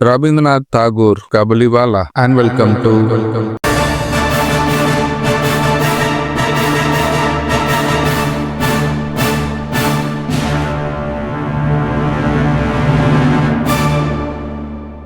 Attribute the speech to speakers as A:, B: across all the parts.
A: Rabindranath Tagore, Kabuliwala, and welcome to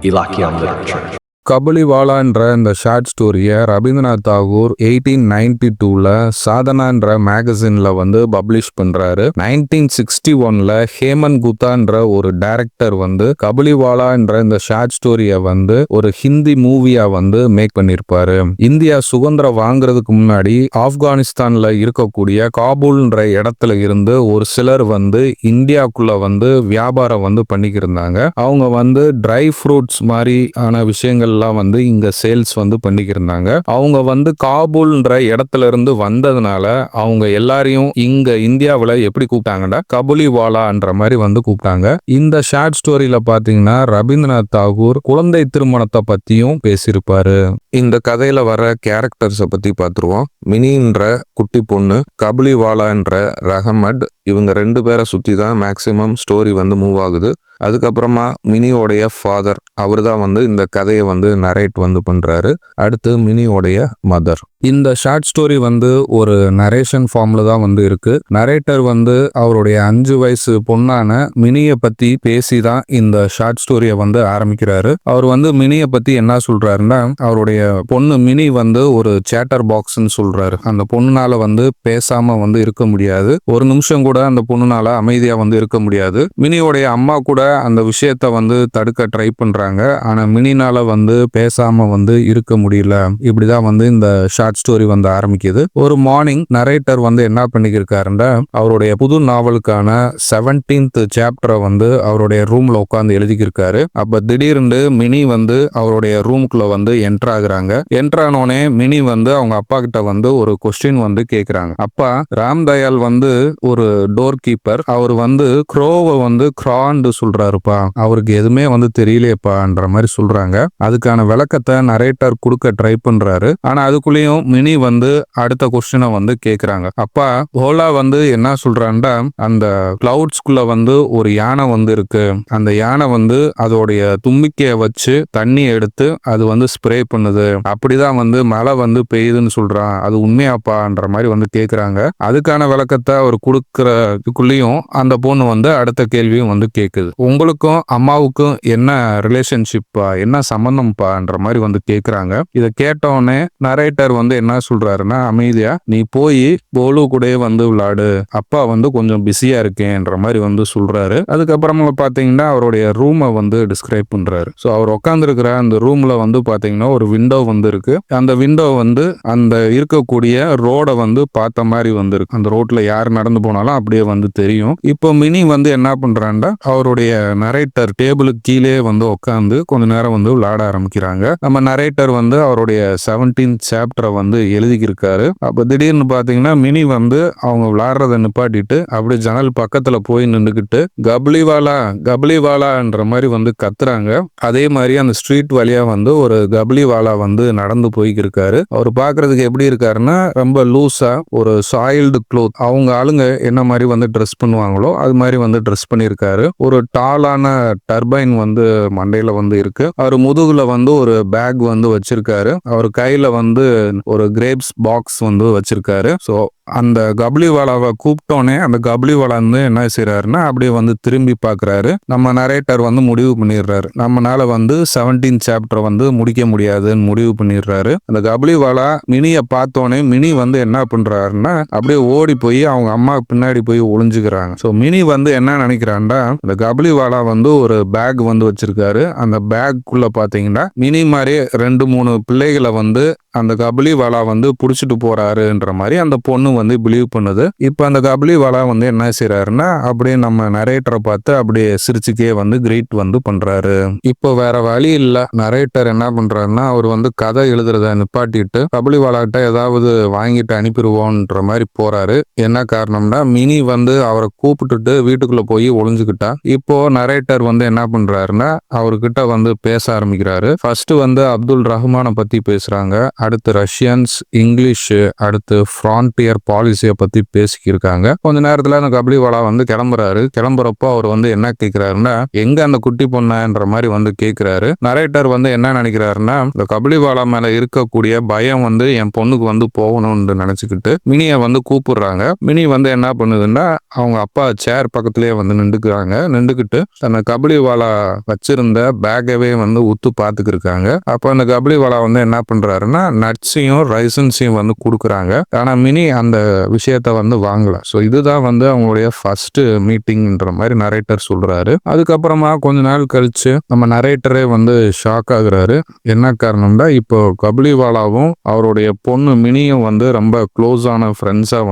B: Elachian literature.
A: கபலிவாலான்ற இந்த short ஸ்டோரியை Rabindranath Tagore eighteen ninety டூவில் சாதனான்ற மேகசினில் வந்து பப்ளிஷ் பண்ணுறாரு நைன்டீன் சிக்ஸ்டி ஒனில் ஹேமன் குத்தான்ற ஒரு டைரக்டர் வந்து கபலிவாலான்ற இந்த ஷார்ட் ஸ்டோரியை வந்து ஒரு ஹிந்தி மூவியாக வந்து மேக் பண்ணியிருப்பாரு இந்தியா சுதந்திரம் வாங்குறதுக்கு முன்னாடி ஆப்கானிஸ்தானில் இருக்கக்கூடிய காபூல்ன்ற இடத்துல இருந்து ஒரு சிலர் வந்து இந்தியாக்குள்ள வந்து வியாபாரம் வந்து பண்ணிக்கிருந்தாங்க அவங்க வந்து ட்ரை ஃப்ரூட்ஸ் மாதிரி ஆன எல்லாம் வந்து இங்க சேல்ஸ் வந்து பண்ணிக்கிருந்தாங்க. அவங்க வந்து காபூல்ன்ற இடத்துல இருந்து வந்ததுனால அவங்க எல்லாரையும் இங்க இந்தியாவில் எப்படி கூப்பிட்டாங்கன்னா கபுலிவாலான்ற மாதிரி வந்து கூப்பிட்டாங்க. இந்த ஷார்ட் ஸ்டோரியில பாத்தீங்கன்னா ரவீந்திரநாத் தாகூர் குழந்தை திருமணத்தை பத்தியும் பேசியிருப்பாரு. இந்த கதையில வர கேரக்டர்ஸை பத்தி பார்த்துருவோம் மினின்ற குட்டி பொண்ணு கபுலிவாலான்ற ரஹமட் இவங்க ரெண்டு பேரை சுத்தி தான் மேக்சிமம் ஸ்டோரி வந்து மூவ் ஆகுது. அதுக்கப்புறமா மினியோடைய ஃபாதர் அவர் தான் வந்து இந்த கதையை வந்து நரேட் வந்து பண்றாரு. அடுத்து மினியோடைய மதர் இந்த ஷார்ட் ஸ்டோரி வந்து ஒரு நரேஷன் ஃபார்ம்ல தான் வந்து இருக்கு. நரேட்டர் வந்து அவருடைய அஞ்சு வயசு பொண்ணான மினியை பத்தி பேசி தான் இந்த ஷார்ட் ஸ்டோரியை வந்து ஆரம்பிக்கிறாரு. அவர் வந்து மினியை பத்தி என்ன சொல்றாருன்னா அவருடைய பொண்ணு மினி வந்து ஒரு சேட்டர் பாக்ஸ்ன்னு சொல்றாரு. அந்த பொண்ணுனால வந்து பேசாம வந்து இருக்க முடியாது. ஒரு நிமிஷம் கூட அந்த பொண்ணுனால அமைதியா வந்து இருக்க முடியாது. மினியோடைய அம்மா கூட அந்த விஷயத்த வந்து தடுக்க ட்ரை பண்றாங்க. ஆனா மினினால வந்து பேசாம வந்து இருக்க முடியல. இப்படிதான் வந்து இந்த ஷார்ட் ஸ்டோரி வந்து ஆரம்பிக்குது. ஒரு மார்னிங் நரேட்டர் வந்து என்ன பண்ணிக்கிருக்காருன்னா அவருடைய புது நாவலுக்கான செவன்டீன்த் சாப்டரை வந்து அவருடைய ரூம்ல உட்காந்து எழுதிக்கிருக்காரு. அப்ப திடீர்னு மினி வந்து அவருடைய ரூமுக்குள்ள வந்து என்டர் ஆகுறாங்க. என்டர் ஆனோடனே மினி வந்து அவங்க அப்பா கிட்ட வந்து ஒரு கொஸ்டின் வந்து கேக்குறாங்க. அப்பா ராம் தயாள் வந்து ஒரு டோர் கீப்பர் அவர் வந்து க்ரோவை வந்து கிராண்டு சொல்றாருப்பா. அவருக்கு எதுவுமே வந்து தெரியலையேப்பான்ற மாதிரி சொல்றாங்க. அதுக்கான விளக்கத்தை நரேட்டர் கொடுக்க ட்ரை பண்றாரு. ஆனா அதுக்குள்ளேயும் மினி வந்து அடுத்த கொஸ்டினை வந்து கேட்குறாங்க அப்பா ஓலா வந்து என்ன சொல்றான்டா அந்த கிளவுட்ஸ்குள்ள வந்து ஒரு யானை வந்து இருக்கு. அந்த யானை வந்து அதோடைய தும்பிக்கையை வச்சு தண்ணி எடுத்து அது வந்து ஸ்ப்ரே பண்ணுது. அப்படிதான் வந்து மழை வந்து பெய்யுதுன்னு சொல்றான். அது உண்மையாப்பான்ற மாதிரி வந்து கேட்குறாங்க அதுக்கான விளக்கத்தை அவர் கொடுக்கறதுக்குள்ளேயும் அந்த பொண்ணு வந்து அடுத்த கேள்வியும் வந்து கேட்குது உங்களுக்கும் அம்மாவுக்கும் என்ன ரிலேஷன்ஷிப்பா என்ன சம்பந்தம்ப்பான்ற மாதிரி வந்து கேட்குறாங்க இதை கேட்டவுடனே நரேட்டர் வந்து என்ன சொல்றாருன்னா அமைதியா நீ போய் போலு கூடயே வந்து விளையாடு அப்பா வந்து கொஞ்சம் பிஸியா இருக்கேன்ற மாதிரி வந்து சொல்றாரு. அதுக்கப்புறமா பாத்தீங்கன்னா அவருடைய ரூமை வந்து டிஸ்கிரைப் பண்றாரு. ஸோ அவர் உட்காந்துருக்கிற அந்த ரூம்ல வந்து பாத்தீங்கன்னா ஒரு விண்டோ வந்து இருக்கு. அந்த விண்டோ வந்து அந்த இருக்கக்கூடிய ரோடை வந்து பார்த்த மாதிரி வந்து இருக்கு. அந்த ரோட்ல யார் நடந்து போனாலும் அப்படியே வந்து தெரியும். இப்போ மினி வந்து என்ன பண்றான்டா அவருடைய நரேட்டர் டேபிளுக்கு கீழே வந்து உட்காந்து கொஞ்ச நேரம் வந்து விளையாட ஆரம்பிக்கிறாங்க. நம்ம நரேட்டர் வந்து அவருடைய செவன்டீன் சாப்டரை வந்து எழுதிக்கிருக்காரு. அப்போ திடீர்னு பார்த்தீங்கன்னா மினி வந்து அவங்க விளாட்றத நிப்பாட்டிட்டு அப்படியே ஜன்னல் பக்கத்தில் போய் நின்றுக்கிட்டு கப்ளிவாலா கப்ளிவாலான்ற மாதிரி வந்து கத்துறாங்க. அதே மாதிரி அந்த ஸ்ட்ரீட் வழியாக வந்து ஒரு கப்ளிவாலா வந்து நடந்து போய்க்கிருக்காரு. அவர் பார்க்கறதுக்கு எப்படி இருக்காருன்னா ரொம்ப லூஸாக ஒரு சாயில்டு க்ளோத் அவங்க ஆளுங்க என்ன மாதிரி வந்து ட்ரெஸ் பண்ணுவாங்களோ அது மாதிரி வந்து ட்ரெஸ் பண்ணியிருக்காரு ஒரு டாலான டர்பைன் வந்து மண்டையில் வந்து இருக்கு. அவர் முதுகுல வந்து ஒரு பேக் வந்து வச்சிருக்காரு. அவர் கையில வந்து ஒரு கிரேப்ஸ் பாக்ஸ் வந்து வச்சிருக்காரு. ஸோ அந்த கப்ளிவாலாவை கூப்பிட்டோன்னே அந்த கப்ளிவாலா வந்து என்ன செய்யறாருன்னா அப்படியே வந்து திரும்பி பார்க்குறாரு. நம்ம நரேட்டர் வந்து முடிவு பண்ணிடுறாரு. நம்மனால வந்து செவன்டீன் சாப்டர் வந்து முடிக்க முடியாதுன்னு முடிவு பண்ணிடுறாரு. அந்த கப்ளிவாலா மினியை பார்த்தோன்னே மினி வந்து என்ன பண்றாருன்னா அப்படியே ஓடி போய் அவங்க அம்மா பின்னாடி போய் ஒளிஞ்சுக்கிறாங்க. ஸோ மினி வந்து என்ன நினைக்கிறான்டா அந்த கப்ளிவாலா வந்து ஒரு பேக் வந்து வச்சிருக்காரு. அந்த பேக்குள்ள பார்த்தீங்கன்னா மினி மாதிரி ரெண்டு மூணு பிள்ளைகளை வந்து அந்த கபலிவாலா வந்து பிடிச்சிட்டு போறாருன்ற மாதிரி அந்த பொண்ணு வந்து பிலீவ் பண்ணுது. இப்போ அந்த கபலிவாலா வந்து என்ன செய்யறாருன்னா அப்படியே நம்ம நரேட்டரை பார்த்து அப்படியே சிரிச்சுக்கே வந்து கிரீட் வந்து பண்றாரு. இப்போ வேற வழி இல்ல. நரேட்டர் என்ன பண்றாருன்னா அவர் வந்து கதை எழுதுறத நிப்பாட்டிட்டு கபலிவாலாட்ட ஏதாவது வாங்கிட்டு அனுப்பிடுவோன்ற மாதிரி போறாரு. என்ன காரணம்னா மினி வந்து அவரை கூப்பிட்டுட்டு வீட்டுக்குள்ள போய் ஒளிஞ்சுக்கிட்டா. இப்போ நரேட்டர் வந்து என்ன பண்றாருன்னா அவர்கிட்ட வந்து பேச ஆரம்பிக்கிறாரு. ஃபர்ஸ்ட் வந்து அப்துல் ரஹ்மானை பத்தி பேசுறாங்க. அடுத்து ரஷ்யன்ஸ் இங்கிலீஷு அடுத்து ஃப்ரான்டியர் பாலிசியை பற்றி பேசிக்கிருக்காங்க. கொஞ்ச நேரத்தில் அந்த கபடிவாலா வந்து கிளம்புறாரு. கிளம்புறப்போ அவர் வந்து என்ன கேட்குறாருன்னா எங்க அந்த குட்டி பொண்ணன்ற மாதிரி வந்து கேட்குறாரு நரேட்டர் வந்து என்ன நினைக்கிறாருன்னா இந்த கபடிவாலா மேல இருக்கக்கூடிய பயம் வந்து என் பொண்ணுக்கு வந்து போகணும்னு நினைச்சுக்கிட்டு மினியை வந்து கூப்பிடுறாங்க. மினி வந்து என்ன பண்ணுதுன்னா அவங்க அப்பா சேர் பக்கத்துலயே வந்து நின்றுக்கிறாங்க. நின்றுக்கிட்டு தன்னை கபடிவாலா வச்சிருந்த பேக்கவே வந்து உத்து பார்த்துக்கிருக்காங்க அப்போ அந்த கபடிவாலா வந்து என்ன பண்றாருன்னா நட்ஸையும் ரைசன்ஸையும் வந்து கொடுக்குறாங்க. ஆனால் மினி அந்த விஷயத்த வந்து வாங்கல. ஸோ இதுதான் வந்து அவங்களுடைய ஃபர்ஸ்ட் மீட்டிங்ன்ற மாதிரி நரேட்டர் சொல்றாரு. அதுக்கப்புறமா கொஞ்ச நாள் கழிச்சு நம்ம நரேட்டரே வந்து ஷாக் ஆகுறாரு. என்ன காரணம்னா இப்போ கபிலிவாலாவும் அவருடைய பொண்ணு மினியும் வந்து ரொம்ப க்ளோஸ் ஆன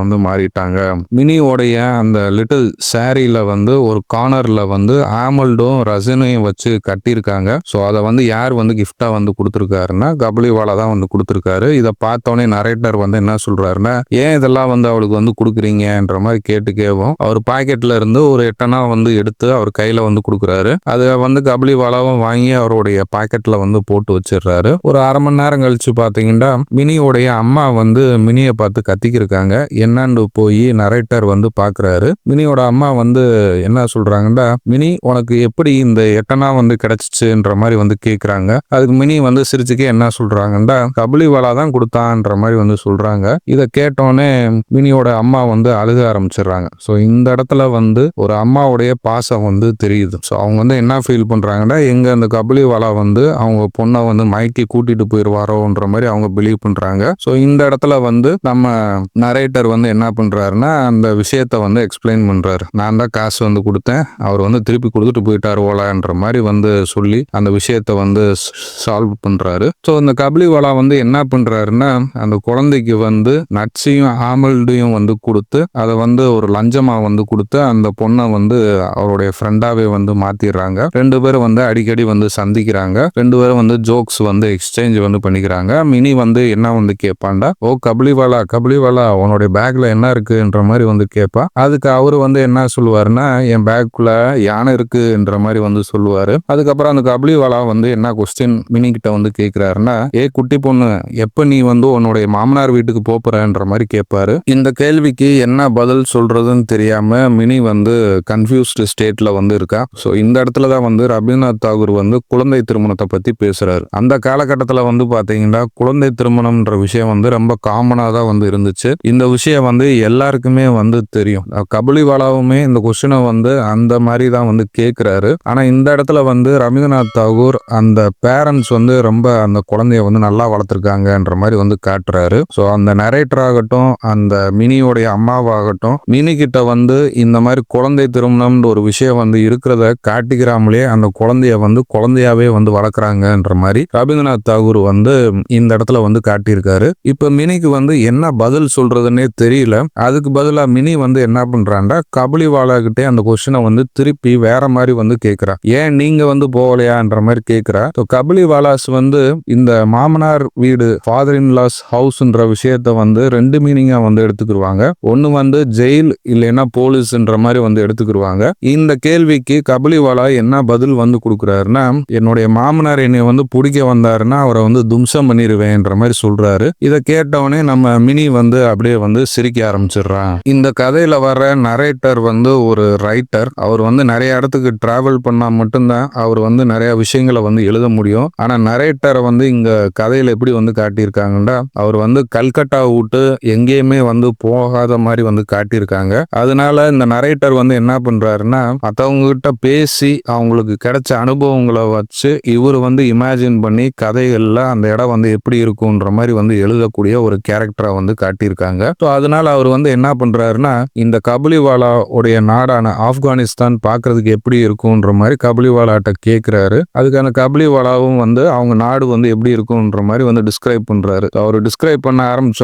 A: வந்து மாறிட்டாங்க. மினியோடைய அந்த லிட்டில் சாரியில வந்து ஒரு கார்னர்ல வந்து ஆமல்டும் ரசனையும் வச்சு கட்டியிருக்காங்க. ஸோ அதை வந்து யார் வந்து கிஃப்டா வந்து கொடுத்துருக்காருன்னா கபலிவாலா தான் வந்து கொடுத்துருக்காரு. இதை பார்த்தோன்னே நரேட்டர் வந்து என்ன சொல்றாருன்னா ஏன் இதெல்லாம் வந்து அவளுக்கு வந்து கொடுக்குறீங்கன்ற மாதிரி கேட்டு கேவும் அவர் பாக்கெட்ல இருந்து ஒரு எட்டனா வந்து எடுத்து அவர் கையில வந்து கொடுக்குறாரு. அதை வந்து கபடிவாலாவும் வாங்கி அவருடைய பாக்கெட்ல வந்து போட்டு வச்சிடுறாரு. ஒரு அரை மணி நேரம் கழிச்சு பாத்தீங்கன்னா மினியோடைய அம்மா வந்து மினியை பார்த்து கத்திக்கிருக்காங்க. என்னன்னு போய் நரேட்டர் வந்து பாக்குறாரு. மினியோட அம்மா வந்து என்ன சொல்றாங்கன்னா மினி உனக்கு எப்படி இந்த எட்டனா வந்து கிடைச்சிச்சுன்ற மாதிரி வந்து கேக்குறாங்க. அதுக்கு மினி வந்து சிரிச்சுக்கே என்ன சொல்றாங்கன்னா கபலிவாலா தான் கொடுத்தான்ற மாதிரி வந்து சொல்றாங்க. இதை கேட்டோன்னே மினியோட அம்மா வந்து அழுக ஆரம்பிச்சிடுறாங்க. ஸோ இந்த இடத்துல வந்து ஒரு அம்மாவுடைய பாசம் வந்து தெரியுது. ஸோ அவங்க வந்து என்ன ஃபீல் பண்றாங்கன்னா எங்க அந்த கபலிவாலா வந்து அவங்க பொண்ணை வந்து மயக்கி கூட்டிட்டு போயிடுவாரோன்ற மாதிரி அவங்க பிலீவ் பண்றாங்க. ஸோ இந்த இடத்துல வந்து நம்ம நரேட்டர் வந்து என்ன பண்றாருன்னா அந்த விஷயத்த வந்து எக்ஸ்பிளைன் பண்றாரு. நான் தான் காசு வந்து கொடுத்தேன். அவர் வந்து திருப்பி கொடுத்துட்டு போயிட்டாரு ஓலான்ற மாதிரி வந்து சொல்லி அந்த விஷயத்த வந்து சால்வ் பண்றாரு. ஸோ இந்த கபலிவாலா வந்து என்ன என்ன பண்றாருன்னா அந்த குழந்தைக்கு வந்து நட்ஸையும் ஆமல்டையும் வந்து கொடுத்து அதை வந்து ஒரு லஞ்சமா வந்து கொடுத்து அந்த பொண்ணை வந்து அவருடைய ஃப்ரெண்டாவே வந்து மாத்திடுறாங்க. ரெண்டு பேரும் வந்து அடிக்கடி வந்து சந்திக்கிறாங்க. ரெண்டு பேரும் வந்து ஜோக்ஸ் வந்து எக்ஸ்சேஞ்ச் வந்து பண்ணிக்கிறாங்க. மினி வந்து என்ன வந்து கேட்பாண்டா ஓ கபலிவாலா கபலிவாலா உன்னுடைய பேக்ல என்ன இருக்குன்ற மாதிரி வந்து கேட்பா. அதுக்கு அவரு வந்து என்ன சொல்லுவாருன்னா என் பேக்குள்ள யானை இருக்குன்ற மாதிரி வந்து சொல்லுவாரு. அதுக்கப்புறம் அந்த கபலிவாலா வந்து என்ன கொஸ்டின் மினி கிட்ட வந்து கேட்கிறாருன்னா ஏ குட்டி பொண்ணு எப்போ நீ வந்து உன்னுடைய மாமனார் வீட்டுக்கு போப்புறன்ற மாதிரி கேட்பாரு இந்த கேள்விக்கு என்ன பதில் சொல்றதுன்னு தெரியாம மினி வந்து கன்ஃபியூஸ்டு ஸ்டேட்ல வந்து இருக்கா. ஸோ இந்த இடத்துல தான் வந்து ரவீந்திரநாத் தாகூர் வந்து குழந்தை திருமணத்தை பத்தி பேசுறாரு. அந்த காலகட்டத்தில் வந்து பாத்தீங்கன்னா குழந்தை திருமணம்ன்ற விஷயம் வந்து ரொம்ப காமனாக தான் வந்து இருந்துச்சு. இந்த விஷயம் வந்து எல்லாருக்குமே வந்து தெரியும். கபலிவாலாவுமே இந்த கொஸ்டினை வந்து அந்த மாதிரி தான் வந்து கேட்குறாரு ஆனால் இந்த இடத்துல வந்து ரவீந்திரநாத் தாகூர் அந்த பேரண்ட்ஸ் வந்து ரொம்ப அந்த குழந்தைய வந்து நல்லா வளர்த்துருக்கு இருக்காங்கன்ற மாதிரி வந்து காட்டுறாரு. ஸோ அந்த நரேட்டர் ஆகட்டும் அந்த மினியோடைய அம்மாவாகட்டும் மினி கிட்ட வந்து இந்த மாதிரி குழந்தை திருமணம்ன்ற ஒரு விஷயம் வந்து இருக்கிறத காட்டிக்கிறாமலே அந்த குழந்தைய வந்து குழந்தையாவே வந்து வளர்க்குறாங்கன்ற மாதிரி ரவீந்திரநாத் தாகூர் வந்து இந்த இடத்துல வந்து காட்டியிருக்காரு. இப்ப மினிக்கு வந்து என்ன பதில் சொல்றதுன்னே தெரியல. அதுக்கு பதிலா மினி வந்து என்ன பண்றாண்டா கபலிவாலா கிட்டே அந்த கொஸ்டினை வந்து திருப்பி வேற மாதிரி வந்து கேக்குறா. ஏன் நீங்க வந்து போகலையான்ற மாதிரி கேட்கிறா கபலிவாலாஸ் வந்து இந்த மாமனார் வீடு ஃபாதர் இன் லாஸ் ஹவுஸ்ன்ற விஷயத்த வந்து ரெண்டு மீனிங்கா வந்து எடுத்துக்கிடுவாங்க ஒன்னு வந்து ஜெயில் இல்லைன்னா போலீஸ்ன்ற மாதிரி வந்து எடுத்துக்கிடுவாங்க இந்த கேள்விக்கு கபலிவாலா என்ன பதில் வந்து கொடுக்குறாருன்னா என்னுடைய மாமனார் என்னை வந்து பிடிக்க வந்தாருன்னா அவரை வந்து தும்சம் பண்ணிடுவேன்ற மாதிரி சொல்றாரு. இதை கேட்டவொடனே நம்ம மினி வந்து அப்படியே வந்து சிரிக்க ஆரம்பிச்சிடுறான். இந்த கதையில வர நரேட்டர் வந்து ஒரு ரைட்டர் அவர் வந்து நிறைய இடத்துக்கு டிராவல் பண்ணா மட்டும்தான் அவர் வந்து நிறைய விஷயங்களை வந்து எழுத முடியும். ஆனா நரேட்டரை வந்து இங்க கதையில எப்படி வந்து காட்டியிருக்காங்கன்னா அவர் வந்து கல்கட்டா விட்டு எங்கேயுமே வந்து போகாத மாதிரி வந்து காட்டியிருக்காங்க. அதனால இந்த நரேட்டர் வந்து என்ன பண்றாருன்னா மற்றவங்க கிட்ட பேசி அவங்களுக்கு கிடைச்ச அனுபவங்களை வச்சு இவர் வந்து இமேஜின் பண்ணி கதைகள்ல அந்த இடம் வந்து எப்படி இருக்கும்ன்ற மாதிரி வந்து எழுதக்கூடிய ஒரு கேரக்டரை வந்து காட்டியிருக்காங்க. ஸோ அதனால அவர் வந்து என்ன பண்றாருன்னா இந்த கபுலிவாலா உடைய நாடான ஆப்கானிஸ்தான் பார்க்கறதுக்கு எப்படி இருக்கும்ன்ற மாதிரி கபுலிவாலாட்ட கேட்கிறாரு அதுக்கான கபலிவாலாவும் வந்து அவங்க நாடு வந்து எப்படி இருக்கும்ன்ற மாதிரி வந்து டிஸ்கிரைப் பண்றாரு. அவர் டிஸ்கிரைப் பண்ண ஆரம்பிச்ச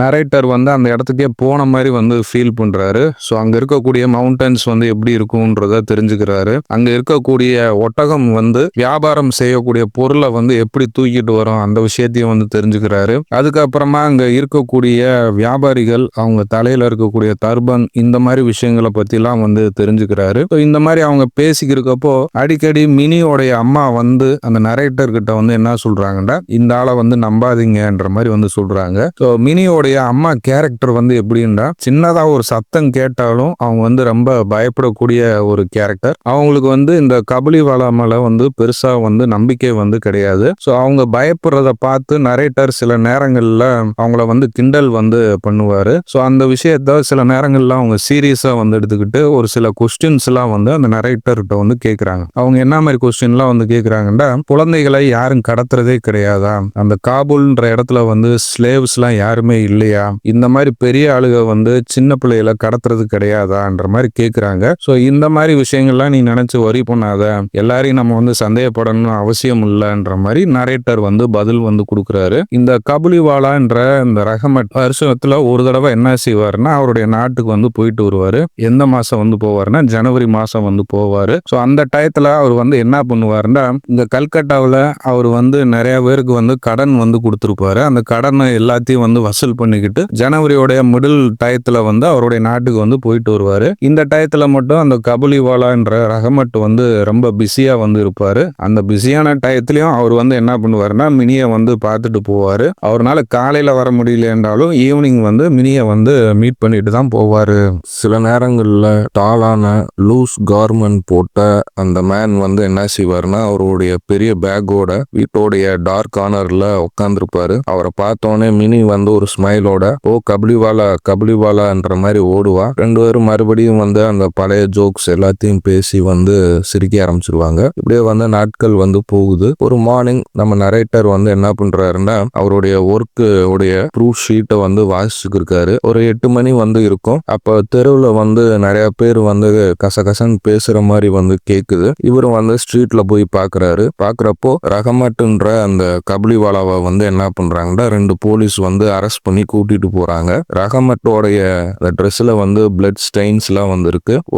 A: நரேட்டர் வந்து அந்த இடத்துக்கே போன மாதிரி வந்து ஃபீல் பண்றாரு. ஸோ அங்க இருக்கக்கூடிய மவுண்டன்ஸ் வந்து எப்படி இருக்கும்ன்றத தெரிஞ்சுக்கிறாரு. அங்க இருக்கக்கூடிய ஒட்டகம் வந்து வியாபாரம் செய்யக்கூடிய பொருளை வந்து எப்படி தூக்கிட்டு வரும் அந்த விஷயத்தையும் வந்து தெரிஞ்சுக்கிறாரு. அதுக்கப்புறமா அங்க இருக்கக்கூடிய வியாபாரிகள் அவங்க தலையில இருக்கக்கூடிய தர்பன் இந்த மாதிரி விஷயங்களை பத்திலாம் வந்து தெரிஞ்சுக்கிறாரு. ஸோ இந்த மாதிரி அவங்க பேசிக்கிறப்போ அடிக்கடி மினியோடைய அம்மா வந்து அந்த நரேட்டர் கிட்ட வந்து என்ன சொல்றாங்கன்னா இந்த ஆளை வந்து நம்ம
C: நம்பாதீங்கன்ற மாதிரி வந்து சொல்றாங்க. ஸோ மினியோடைய அம்மா கேரக்டர் வந்து எப்படின்னா சின்னதா ஒரு சத்தம் கேட்டாலும் அவங்க வந்து ரொம்ப பயப்படக்கூடிய ஒரு கேரக்டர் அவங்களுக்கு வந்து இந்த கபலிவாலா மேல வந்து பெருசா வந்து நம்பிக்கை வந்து கிடையாது. ஸோ அவங்க பயப்படுறத பார்த்து நரேட்டர் சில நேரங்கள்ல அவங்கள வந்து கிண்டல் வந்து பண்ணுவாரு. ஸோ அந்த விஷயத்த சில நேரங்கள்ல அவங்க சீரியஸா வந்து எடுத்துக்கிட்டு ஒரு சில கொஸ்டின்ஸ் எல்லாம் வந்து அந்த நரேட்டர்கிட்ட வந்து கேட்குறாங்க அவங்க என்ன மாதிரி கொஸ்டின்லாம் வந்து கேட்குறாங்கன்னா குழந்தைகளை யாரும் கடத்துறதே கிடையாதா? அந்த காபூல்ன்ற இடத்துல வந்து ஸ்லேவ்ஸ்லாம் யாருமே இல்லையா? இந்த மாதிரி பெரிய ஆளுக வந்து சின்ன பிள்ளைகளை கடத்துறது கிடையாதான்ற மாதிரி கேட்குறாங்க ஸோ இந்த மாதிரி விஷயங்கள்லாம் நீ நினைச்சு வரி பண்ணாத. எல்லாரையும் நம்ம வந்து சந்தேகப்படணும்னு அவசியம் இல்லைன்ற மாதிரி நரேட்டர் வந்து பதில் வந்து கொடுக்குறாரு. இந்த கபுலிவாலான்ற இந்த ரஹமட் வருஷத்துல ஒரு தடவை என்ன செய்வாருன்னா அவருடைய நாட்டுக்கு வந்து போயிட்டு வருவார். எந்த மாதம் வந்து போவாருன்னா ஜனவரி மாதம் வந்து போவார். ஸோ அந்த டயத்தில் அவர் வந்து என்ன பண்ணுவார்னா இந்த கல்கட்டாவில் அவர் வந்து நிறைய பேருக்கு வந்து கடன் வந்து கொடுத்துருப்பாரு. அந்த கடனை எல்லாத்தையும் வந்து வசூல் பண்ணிக்கிட்டு ஜனவரியோடைய மிடில் டயத்துல வந்து அவருடைய நாட்டுக்கு வந்து போயிட்டு வருவாரு. இந்த டயத்துல மட்டும் அந்த கபுலிவாலான்ற ரஹமட் வந்து ரொம்ப பிஸியா வந்து இருப்பாரு. அந்த பிஸியான டயத்துலயும் அவர் வந்து என்ன பண்ணுவாருன்னா மினியை வந்து பார்த்துட்டு போவாரு. அவர்னால காலையில வர முடியல என்றாலும் ஈவினிங் வந்து மினியை வந்து மீட் பண்ணிட்டு தான் போவாரு. சில நேரங்கள்ல டாலான லூஸ் கார்மெண்ட் போட்ட அந்த மேன் வந்து என்ன செய்வாருன்னா அவருடைய பெரிய பேக்கோட வீட்டோடைய டார்க் கார்னர்ல உட்காந்துருப்பாரு அவரை பார்த்தோன்னே மினி வந்து ஒரு ஸ்மைலோட ஓ கபலிவாலா கபலிவாலான்ற மாதிரி ஓடுவா. ரெண்டு பேரும் மறுபடியும் வந்து அந்த பழைய ஜோக்ஸ் எல்லாத்தையும் பேசி வந்து சிரிக்க ஆரம்பிச்சிருவாங்க. இப்படியே வந்து நாட்கள் வந்து போகுது. ஒரு மார்னிங் நம்ம நரேட்டர் வந்து என்ன பண்றாருன்னா அவருடைய ஒர்க்கு உடைய ப்ரூஃப் ஷீட்டை வந்து வாசிச்சுக்கு இருக்காரு ஒரு எட்டு மணி வந்து இருக்கும். அப்ப தெருவுல வந்து நிறைய பேர் வந்து கசகசன்னு பேசுற மாதிரி வந்து கேக்குது. இவரும் வந்து ஸ்ட்ரீட்ல போய் பாக்குறாரு. பாக்குறப்போ ரகமட்டுன்ற அந்த கபலிவாலாவை வந்து என்ன பண்றாங்கன்னா ரெண்டு போலீஸ் வந்து அரெஸ்ட் பண்ணி கூட்டிட்டு போறாங்க. ரகமட்டோடைய ட்ரெஸ்ல வந்து பிளட் ஸ்டெயின்ஸ் எல்லாம்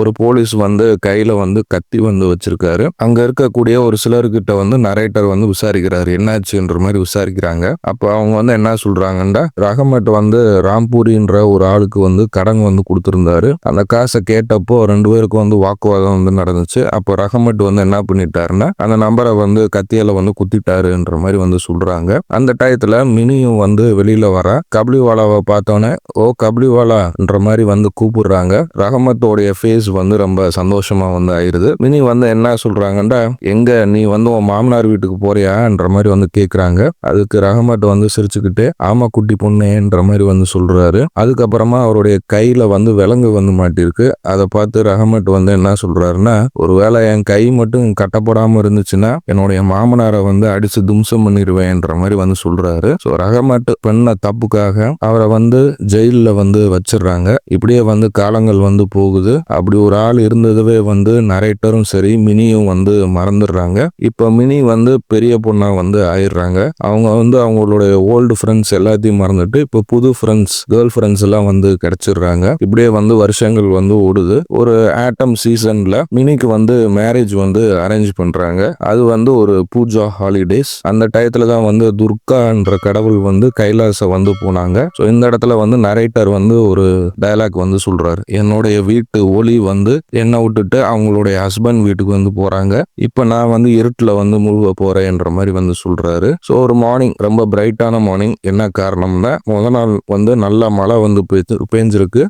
C: ஒரு போலீஸ் வந்து கையில வந்து கத்தி வந்து வச்சிருக்காரு. அங்க இருக்கக்கூடிய ஒரு சிலர்கிட்ட வந்து நரேட்டர் வந்து விசாரிக்கிறாரு. என்னாச்சுன்ற மாதிரி விசாரிக்கிறாங்க. அப்ப அவங்க வந்து என்ன சொல்றாங்கன்னா ரஹமட் வந்து ராம்பூரின்ற ஒரு ஆளுக்கு வந்து கடன் வந்து கொடுத்துருந்தாரு. அந்த காசை கேட்டப்போ ரெண்டு பேருக்கும் வந்து வாக்குவாதம் வந்து நடந்துச்சு. அப்போ ரஹமட் வந்து என்ன பண்ணிட்டாருன்னா அந்த நம்பரை வந்து கத்தியால வந்து குத்திட்டாருன்ற மாதிரி வந்து சொல்றாங்க. அந்த டயத்தில் மினியும் வந்து வெளியில் வர. கபலிவாலாவை பார்த்தோன்னே ஓ கபலிவாலான்ற மாதிரி வந்து கூப்பிடுறாங்க. ரஹமத்தோடைய ஃபேஸ் வந்து ரொம்ப சந்தோஷமாக வந்து ஆயிடுது மினி வந்து என்ன சொல்றாங்கன்னா எங்கே நீ வந்து உன் மாமனார் வீட்டுக்கு போறியான்ற மாதிரி வந்து கேட்குறாங்க அதுக்கு ரஹமத் வந்து சிரிச்சுக்கிட்டு ஆமா குட்டி பொண்ணுன்ற மாதிரி வந்து சொல்கிறாரு அதுக்கப்புறமா அவருடைய கையில் வந்து விலங்கு வந்து மாட்டிருக்கு. அதை பார்த்து ரஹமத் வந்து என்ன சொல்றாருன்னா ஒருவேளை என் கை மட்டும் கட்டப்படாமல் இருந்துச்சுன்னா என்னுடைய மாமனாரை வந்து அடிச்சு தும்சம் பண்ணிடுவேன்ற மாதிரி வந்து சொல்றாரு. ஸோ ரகமாட்டு பண்ண தப்புக்காக அவரை வந்து ஜெயிலில் வந்து வச்சிடுறாங்க இப்படியே வந்து காலங்கள் வந்து போகுது. அப்படி ஒரு ஆள் இருந்ததுவே வந்து நரேட்டரும் சரி மினியும் வந்து மறந்துடுறாங்க இப்போ மினி வந்து பெரிய பொண்ணா வந்து ஆயிடுறாங்க அவங்க வந்து அவங்களுடைய ஓல்டு ஃப்ரெண்ட்ஸ் எல்லாத்தையும் மறந்துட்டு இப்போ புது ஃப்ரெண்ட்ஸ் கேர்ள் ஃப்ரெண்ட்ஸ் எல்லாம் வந்து கிடைச்சிடுறாங்க இப்படியே வந்து வருஷங்கள் வந்து ஓடுது. ஒரு ஆட்டம் சீசன்ல மினிக்கு வந்து மேரேஜ் வந்து அரேஞ்ச் பண்றாங்க. அது வந்து ஒரு பூஜா ஹாலிடேஸ். அந்த டயத்துல தான் வந்து துர்கான்ற கடவுள் வந்து கைலாச வந்து போனாங்க. ஸோ இந்த இடத்துல வந்து நரேட்டர் வந்து ஒரு டயலாக் வந்து சொல்றாரு. என்னுடைய வீட்டு ஒளி வந்து என்னை விட்டுட்டு அவங்களுடைய ஹஸ்பண்ட் வீட்டுக்கு வந்து போறாங்க. இப்போ நான் வந்து இருட்டில் வந்து முழுக போறேன்ற மாதிரி வந்து சொல்றாரு. ஸோ ஒரு மார்னிங் ரொம்ப பிரைட்டான மார்னிங் என்ன காரணம்னா முத நாள் வந்து நல்ல மழை வந்து பெய்து-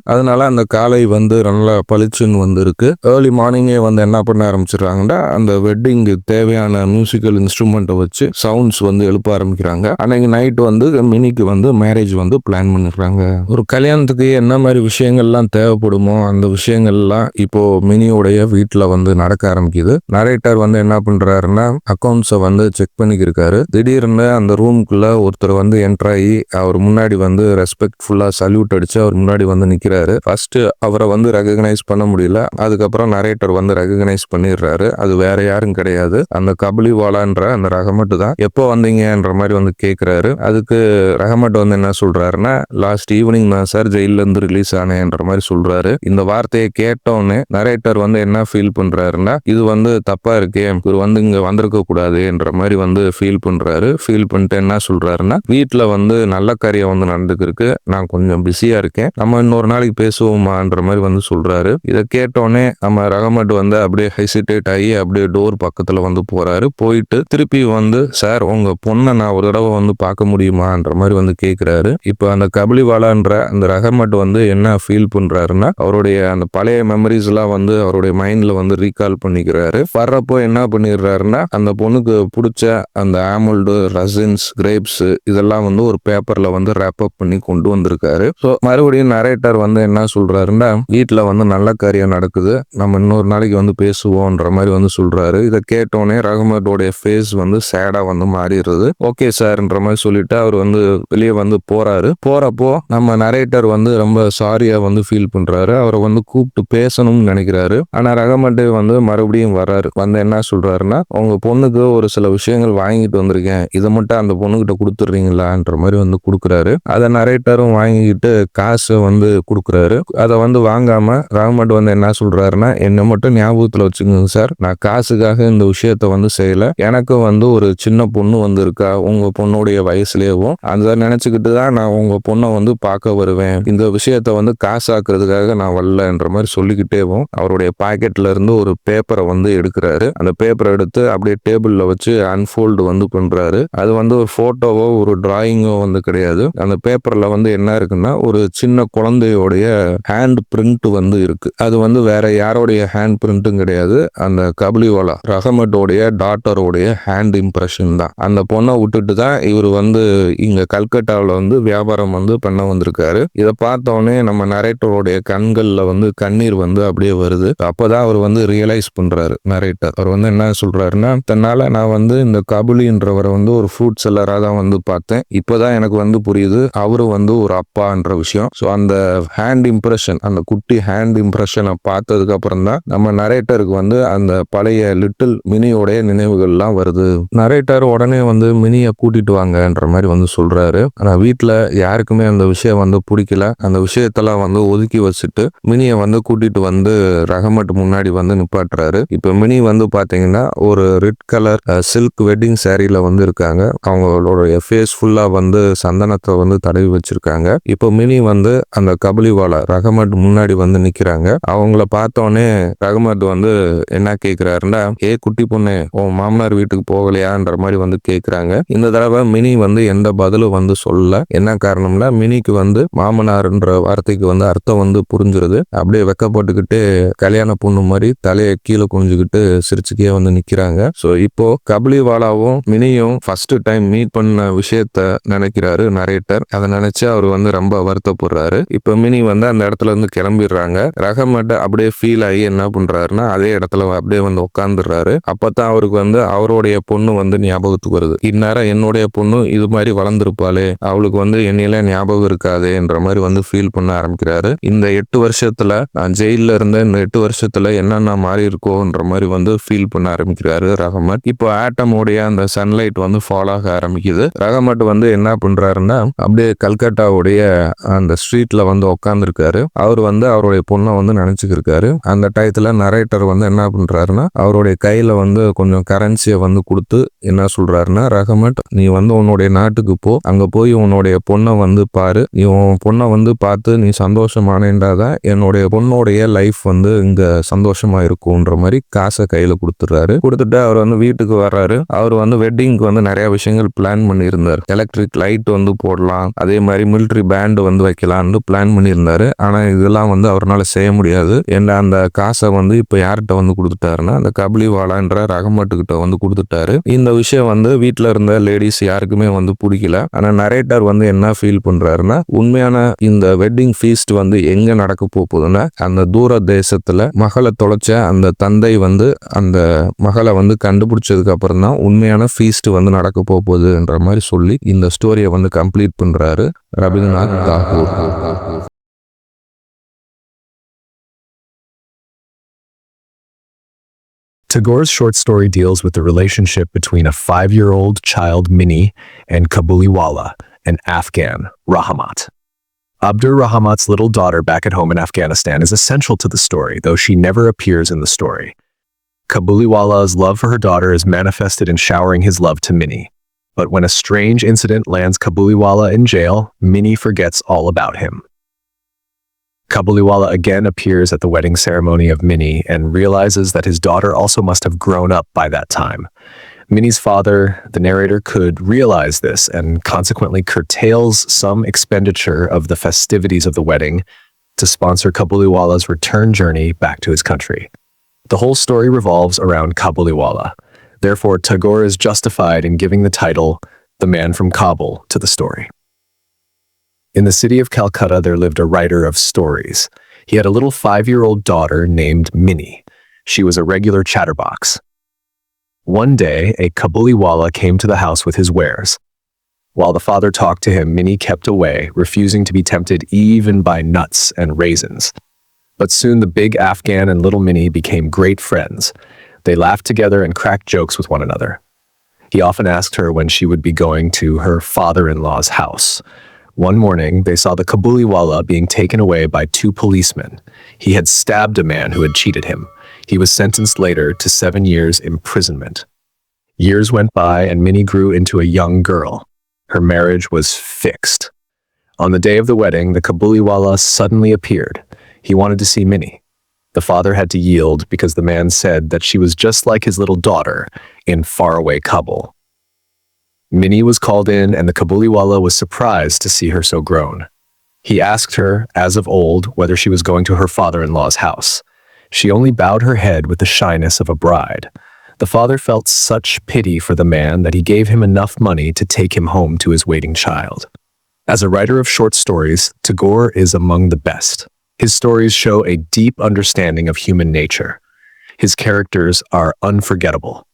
C: அதனால அந்த காலை வந்து நல்லா பளிச்சுன்னு வந்து இருக்கு ஏர்லி மார்னிங்கே வந்து என்ன பண்ண ஆரம்பிச்சிடுறாங்கன்னா அந்த வெட்டிங்கு தேவையான மியூசிக்கல் இன்ஸ்ட்ருமெண்ட்டை வச்சு சவுண்ட்ஸ் வந்து எழுப்ப ஆரம்பிக்கிறாங்க. அன்னைக்கு நைட் வந்து மினிக்கு வந்து மேரேஜ் வந்து பிளான் பண்ணிடுறாங்க ஒரு கல்யாணத்துக்கு என்ன மாதிரி விஷயங்கள்லாம் தேவைப்படுமோ அந்த விஷயங்கள்லாம் இப்போ மினியோடைய வீட்டில் வந்து நடக்க ஆரம்பிக்குது. நரேட்டர் வந்து என்ன பண்றாருன்னா அக்கௌண்ட்ஸை வந்து செக் பண்ணிக்கிருக்காரு. திடீர்னு அந்த ரூமுக்குள்ள ஒருத்தர் வந்து என்ட்ராகி அவர் முன்னாடி வந்து ரெஸ்பெக்ட்ஃபுல்லா சல்யூட் அடிச்சு அவர் முன்னாடி வந்து நிக்கிறாரு. ஃபர்ஸ்ட் அவரை வந்து ரெகக்னைஸ் பண்ண முடியல. அதுக்கப்புறம் நரேட்டர் வந்து ரெகக்னைஸ் பண்ணிடுறாரு. அது வேற யாரும் கிடையாது. அந்த கபலிவாலான்ற அந்த ரஹமட் தான் எப்போ வந்தீங்கன்ற மாதிரி வந்து கேட்குறாரு அதுக்கு ரஹமட் வந்து என்ன சொல்றாருன்னா லாஸ்ட் ஈவினிங் தான் சார் ஜெயில இருந்து ரிலீஸ் ஆனேன்ற மாதிரி சொல்றாரு. இந்த வார்த்தையை கேட்டோன்னே நரேட்டர் வந்து என்ன ஃபீல் பண்றாருன்னா இது வந்து தப்பா இருக்கே. இவர் வந்து இங்க வந்திருக்க கூடாதுன்ற மாதிரி வந்து ஃபீல் பண்றாரு. ஃபீல் பண்ணிட்டு என்ன சொல்றாருன்னா வீட்டுல வந்து நல்ல காரியம் வந்து நடந்துக்கிருக்கு. நான் கொஞ்சம் பிஸியா இருக்கேன். நம்ம இன்னொரு நாளைக்கு பேசுவோமான்ற மாதிரி வந்து சொல்றாரு. இதை கேட்டோன்னே நம்ம ரகமட் வந்து அப்படியே ஹெசிடேட் ஆகி அப்படியே டோர் பக்கத்துல வந்து போறாரு. போயிட்டு திருப்பி வந்து சார் உங்க பொண்ணை நான் ஒரு புடவை வந்து பார்க்க முடியுமான்ற மாதிரி வந்து கேட்குறாரு இப்போ அந்த கபலிவாலான்ற அந்த ரஹமட் வந்து என்ன ஃபீல் பண்ணுறாருன்னா அவருடைய அந்த பழைய மெமரிஸ் எல்லாம் வந்து அவருடைய மைண்ட்ல வந்து ரீகால் பண்ணிக்கிறாரு. வர்றப்போ என்ன பண்ணிடுறாருன்னா அந்த பொண்ணுக்கு பிடிச்ச அந்த ஆமல்டு ரசின்ஸ் கிரேப்ஸ் இதெல்லாம் வந்து ஒரு பேப்பர்ல வந்து ரேப் அப் பண்ணி கொண்டு வந்திருக்காரு. ஸோ மறுபடியும் நரேட்டர் வந்து என்ன சொல்றாருன்னா வீட்டில் வந்து நல்ல காரியம் நடக்குது நம்ம இன்னொரு நாளைக்கு வந்து பேசுவோன்ற மாதிரி வந்து சொல்றாரு. இதை கேட்டோடனே ரஹமத்தோடைய ஃபேஸ் வந்து சேடாக வந்து மாறிடுறது ஓகே சார் சார்ன்ற மாதிரி சொல்லிட்டு அவர் வந்து வெளியே வந்து போறாரு. போறப்போ நம்ம நரேட்டர் வந்து ரொம்ப சாரியா வந்து ஃபீல் பண்றாரு. அவரை வந்து கூப்பிட்டு பேசணும்னு நினைக்கிறாரு. ஆனா ரகமட்டே வந்து மறுபடியும் வர்றாரு. வந்து என்ன சொல்றாருன்னா உங்க பொண்ணுக்கு ஒரு சில விஷயங்கள் வாங்கிட்டு வந்திருக்கேன். இதை மட்டும் அந்த பொண்ணுகிட்ட கொடுத்துட்றீங்களான்ற மாதிரி வந்து கொடுக்குறாரு. அதை நரேட்டரும் வாங்கிக்கிட்டு காசை வந்து கொடுக்குறாரு. அதை வந்து வாங்காம ரகமண்ட் வந்து என்ன சொல்றாருன்னா என்னை மட்டும் ஞாபகத்துல வச்சுக்கோங்க சார். நான் காசுக்காக இந்த விஷயத்த வந்து செய்யல. எனக்கும் வந்து ஒரு சின்ன பொண்ணு வந்து இருக்கா உங்க பொண்ணுடைய வயசுலேயும் அதை நினைச்சுக்கிட்டு தான் நான் உங்க பொண்ணை வந்து பார்க்க வருவேன். இந்த விஷயத்த வந்து காசாக்குறதுக்காக நான் வரலன்ற மாதிரி சொல்லிக்கிட்டேவும் அவருடைய பாக்கெட்ல இருந்து ஒரு பேப்பரை வந்து எடுக்கிறாரு. அந்த பேப்பரை எடுத்து அப்படியே டேபிள்ல வச்சு அன்ஃபோல்டு வந்து பண்றாரு. அது வந்து ஒரு போட்டோவோ ஒரு டிராயிங்கோ வந்து கிடையாது. அந்த பேப்பர்ல வந்து என்ன இருக்குன்னா ஒரு சின்ன குழந்தையோடைய ஹேண்ட் பிரிண்ட் வந்து இருக்கு. அது வந்து வேற யாரோடைய ஹேண்ட் பிரிண்ட்டும் கிடையாது. அந்த கபலிவாலா ரஹமட்டோடைய டாட்டரோடைய ஹேண்ட் இம்ப்ரெஷன் தான். அந்த பொண்ணை விட்டுட்டு தான் இவர் வந்து இங்க கல்கட்டாவில் வந்து வியாபாரம் வந்து பண்ண வந்திருக்காரு. இதை பார்த்தோன்னே நம்ம நரேட்டருடைய கண்கள்ல வந்து கண்ணீர் வந்து அப்படியே வருது. அப்போதான் அவர் வந்து ரியலைஸ் பண்றாரு நரேட்டர். அவர் வந்து என்ன சொல்றாருன்னா தன்னால நான் வந்து இந்த கபுலின்றவரை வந்து ஒரு ஃப்ரூட் செல்லராக தான் வந்து பார்த்தேன். இப்போதான் எனக்கு வந்து புரியுது அவரு வந்து ஒரு அப்பான்ற விஷயம். ஸோ அந்த ஹேண்ட் இம்ப்ரெஷன் அந்த குட்டி ஹேண்ட் இம்ப்ரெஷனை பார்த்ததுக்கு அப்புறம் தான் நம்ம நரேட்டருக்கு வந்து அந்த பழைய லிட்டில் மினியோடைய நினைவுகள்லாம் வருது. நரேட்டர் உடனே வந்து மினியை கூட்டிட்டு வாங்கன்ற மாதிரி வந்து சொல்றாரு. ஆனா வீட்டுல யாருக்குமே அந்த விஷயம் வந்து பிடிக்கல. அந்த விஷயத்தெல்லாம் வந்து ஒதுக்கி வச்சுட்டு மினியை வந்து கூட்டிட்டு வந்து ரகமட் முன்னாடி வந்து நிப்பாட்டுறாரு. இப்ப மினி வந்து பாத்தீங்கன்னா ஒரு ரெட் கலர் சில்க் வெட்டிங் சாரீல வந்து இருக்காங்க. அவங்களோட ஃபேஸ் ஃபுல்லா வந்து சந்தனத்தை வந்து தடவி வச்சிருக்காங்க. இப்போ மினி வந்து அந்த கபலிவாலா ரகமட் முன்னாடி வந்து நிக்கிறாங்க. அவங்கள பார்த்தோன்னே ரகமட் வந்து என்ன கேக்குறாருன்னா ஏ குட்டி பொண்ணு உன் மாமனார் வீட்டுக்கு போகலையான்ற மாதிரி வந்து கேக்குறாங்க. இந்த தடவை மினி வந்து எந்த பதிலும் வந்து சொல்லல என்ன காரணம்னா மினிக்கு வந்து மாமனார்ன்ற வார்த்தைக்கு வந்து அர்த்தம் வந்து புரிஞ்சிருது. அப்படியே வெக்கப்பட்டுக்கிட்டு கல்யாண பொண்ணு மாதிரி தலையை கீழே குனிஞ்சுக்கிட்டு சிரிச்சுக்கே வந்து நிக்கிறாங்க. ஸோ இப்போ கபலிவாலாவும் மினியும் ஃபர்ஸ்ட் டைம் மீட் பண்ண விஷயத்த நினைக்கிறாரு நரேட்டர் அதை நினைச்சு அவர் வந்து ரொம்ப வருத்தப்படுறாரு. இப்போ மினி வந்து அந்த இடத்துல இருந்து கிளம்பிடுறாங்க. ரகமட்ட அப்படியே ஃபீல் ஆகி என்ன பண்றாருன்னா அதே இடத்துல அப்படியே வந்து உட்காந்துடுறாரு அப்பதான் அவருக்கு வந்து அவருடைய பொண்ணு வந்து ஞாபகத்துக்கு வருது. இந்நேரம் என்ன என்னுடைய பொண்ணு இது மாதிரி வளர்ந்துருப்பாளே அவளுக்கு வந்து என்னையில ஞாபகம் இருக்காதேன்ற மாதிரி வந்து ஃபீல் பண்ண ஆரம்பிக்கிறாரு. இந்த எட்டு வருஷத்துல நான் ஜெயில இருந்த இந்த எட்டு வருஷத்துல என்னென்ன மாறி இருக்கோன்ற மாதிரி வந்து ஃபீல் பண்ண ஆரம்பிக்கிறாரு ரகமட் இப்போ ஆட்டமோடைய அந்த சன்லைட் வந்து ஃபாலோ ஆக ஆரம்பிக்குது. ரகமட் வந்து என்ன பண்றாருன்னா அப்படியே கல்கட்டாவுடைய அந்த ஸ்ட்ரீட்ல வந்து உட்காந்துருக்காரு அவர் வந்து அவருடைய பொண்ணை வந்து நினைச்சுக்கிருக்காரு. அந்த டயத்துல நரேட்டர் வந்து என்ன பண்றாருன்னா அவருடைய கையில வந்து கொஞ்சம் கரன்சியை வந்து கொடுத்து என்ன சொல்றாருன்னா ரகமட் நீ வந்து உன்னுடைய நாட்டுக்கு போ. அங்க போய் உன்னுடைய பொண்ணை வந்து பாரு. நீ உன் பொண்ணை வந்து பார்த்து நீ சந்தோஷமானேண்டாதான் என்னுடைய பொண்ணுடைய லைஃப் வந்து இங்க சந்தோஷமா இருக்கும்ன்ற மாதிரி காசை கையில கொடுத்துட்றாரு. கொடுத்துட்டு அவர் வந்து வீட்டுக்கு வர்றாரு. அவர் வந்து வெட்டிங்க்கு வந்து நிறைய விஷயங்கள் பிளான் பண்ணியிருந்தார். எலக்ட்ரிக் லைட் வந்து போடலாம். அதே மாதிரி மிலிட்ரி பேண்ட் வந்து வைக்கலாம்னு பிளான் பண்ணியிருந்தாரு. ஆனா இதெல்லாம் வந்து அவரால் செய்ய முடியாது. ஏன்னா அந்த காசை வந்து இப்போ யார்கிட்ட வந்து கொடுத்துட்டாருன்னா அந்த கபலிவாலான்ற ரகமட்டுக்கிட்ட வந்து கொடுத்துட்டாரு. இந்த விஷயம் வந்து வீட்டில் இருந்த லேடி லேடிஸ் யாருக்குமே வந்து பிடிக்கல. ஆனா நரேட்டர் வந்து என்ன ஃபீல் பண்றாருன்னா உண்மையான இந்த வெட்டிங் ஃபீஸ்ட் வந்து எங்க நடக்க போகுதுன்னா அந்த தூர தேசத்துல மகளை தொலைச்ச அந்த தந்தை வந்து அந்த மகளை வந்து கண்டுபிடிச்சதுக்கு அப்புறம் தான் உண்மையான ஃபீஸ்ட் வந்து நடக்க போகுதுன்ற மாதிரி சொல்லி இந்த ஸ்டோரியை வந்து கம்ப்ளீட் பண்றாரு Rabindranath Tagore.
B: Tagore's short story deals with the relationship between a five year old child Mini and Kabuliwala, an Afghan, Rahamat. Abdur Rahamat's little daughter back at home in Afghanistan is essential to the story, though she never appears in the story. Kabuliwala's love for her daughter is manifested in showering his love to Minnie. But when a strange incident lands Kabuliwala in jail, Minnie forgets all about him. Kabuliwala again appears at the wedding ceremony of Minnie and realizes that his daughter also must have grown up by that time. Minnie's father, the narrator, could realize this and consequently curtails some expenditure of the festivities of the wedding to sponsor Kabuliwala's return journey back to his country. The whole story revolves around Kabuliwala. Therefore, Tagore is justified in giving the title The Man from Kabul to the story. In the city of Calcutta, there lived a writer of stories. He had a little five year old daughter named Minnie. She was a regular chatterbox. One day, a Kabuliwala came to the house with his wares. While the father talked to him, Minnie kept away, refusing to be tempted even by nuts and raisins. But soon the big Afghan and little Minnie became great friends. They laughed together and cracked jokes with one another. He often asked her when she would be going to her father in law's house. One morning, they saw the Kabuliwala being taken away by two policemen. He had stabbed a man who had cheated him. He was sentenced later to seven years imprisonment. Years went by and Minnie grew into a young girl. Her marriage was fixed. On the day of the wedding, the Kabuliwala suddenly appeared. He wanted to see Minnie. The father had to yield because the man said that she was just like his little daughter in faraway Kabul. Minnie was called in and the Kabuliwala was surprised to see her so grown. He asked her, as of old, whether she was going to her father-in-law's house. She only bowed her head with the shyness of a bride. The father felt such pity for the man that he gave him enough money to take him home to his waiting child. As a writer of short stories, Tagore is among the best. His stories show a deep understanding of human nature. His characters are unforgettable.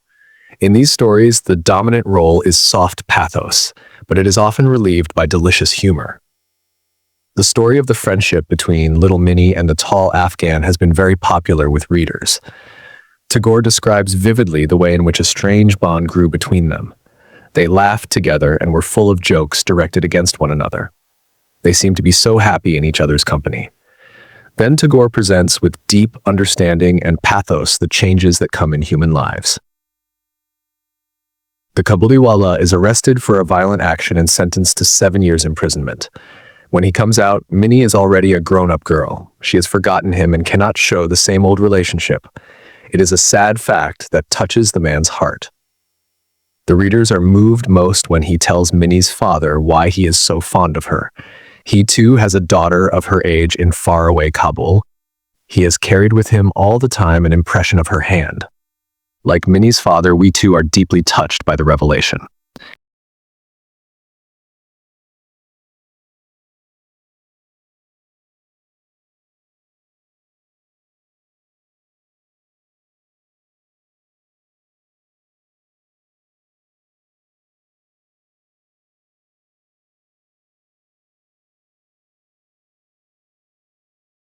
B: In these stories, the dominant role is soft pathos, but it is often relieved by delicious humor. The story of the friendship between Little Minnie and the tall Afghan has been very popular with readers. Tagore describes vividly the way in which a strange bond grew between them. They laughed together and were full of jokes directed against one another. They seemed to be so happy in each other's company. Then Tagore presents with deep understanding and pathos the changes that come in human lives. The Kabuliwala is arrested for a violent action and sentenced to seven years imprisonment. When he comes out, Minnie is already a grown-up girl. She has forgotten him and cannot show the same old relationship. It is a sad fact that touches the man's heart. The readers are moved most when he tells Minnie's father why he is so fond of her. He too has a daughter of her age in faraway Kabul. He has carried with him all the time an impression of her hand. Like Minnie's father, we too are deeply touched by the revelation.